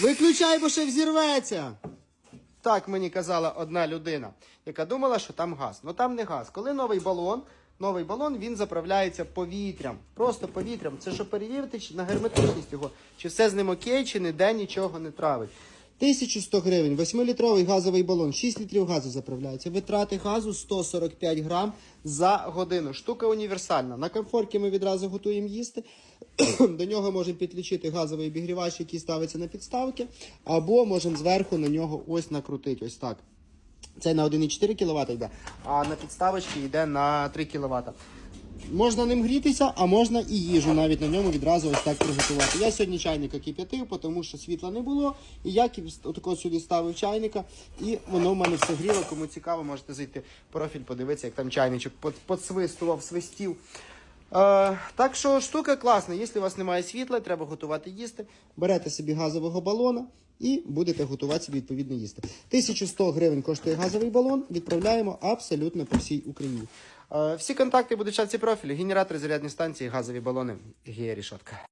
Виключай, бо ще взірветься. Так мені казала одна людина, яка думала, що там газ. Ну там не газ. Коли новий балон, новий балон він заправляється повітрям. Просто повітрям. Це що перевірити на герметичність його, чи все з ним окей, чи ніде нічого не травить. 1100 гривень, 8-літровий газовий балон, 6 літрів газу заправляється. Витрати газу 145 грам за годину. Штука універсальна. На комфорті ми відразу готуємо їсти. До нього можемо підключити газовий обігрівач, який ставиться на підставки, або можемо зверху на нього ось накрутити. Ось так. Це на 1,4 кВт йде, а на підставочці йде на 3 кВт. Можна ним грітися, а можна і їжу навіть на ньому відразу ось так приготувати. Я сьогодні чайника кип'ятив, тому що світла не було. І я отако сюди ставив чайника, і воно в мене все гріло. Кому цікаво, можете зайти в профіль, подивитися, як там чайничок под- подсвистував, свистів. Е, так що штука класна. Якщо у вас немає світла, треба готувати їсти. Берете собі газового балона і будете готувати собі відповідно їсти. 1100 гривень коштує газовий балон. Відправляємо абсолютно по всій Україні. Е, всі контакти будуть в шапці профілю. Генератори, зарядні станції, газові балони. гія рішотка.